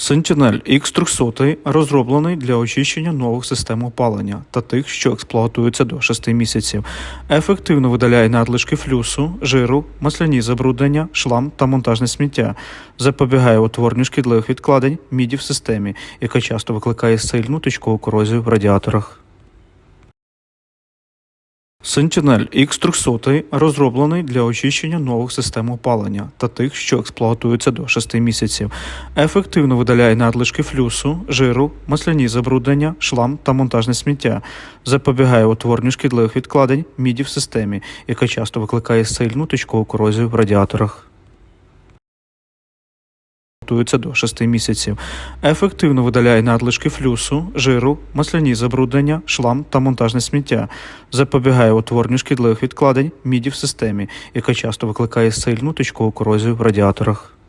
Sentinel X300 розроблений для очищення нових систем опалення та тих, що експлуатуються до 6 місяців. Ефективно видаляє надлишки флюсу, жиру, масляні забруднення, шлам та монтажне сміття, запобігає утворенню шкідливих відкладень міді в системі, яка часто викликає сильну точкову корозію в радіаторах. Sentinel X300 розроблений для очищення нових систем опалення та тих, що експлуатуються до 6 місяців. Ефективно видаляє надлишки флюсу, жиру, масляні забруднення, шлам та монтажне сміття, запобігає утворенню шкідливих відкладень міді в системі, яка часто викликає сильну точкову корозію в радіаторах. Готується до 6 місяців. Ефективно видаляє надлишки флюсу, жиру, масляні забруднення, шлам та монтажне сміття, запобігає утворенню шкідливих відкладень міді в системі, яка часто викликає сильну точкову корозію в радіаторах.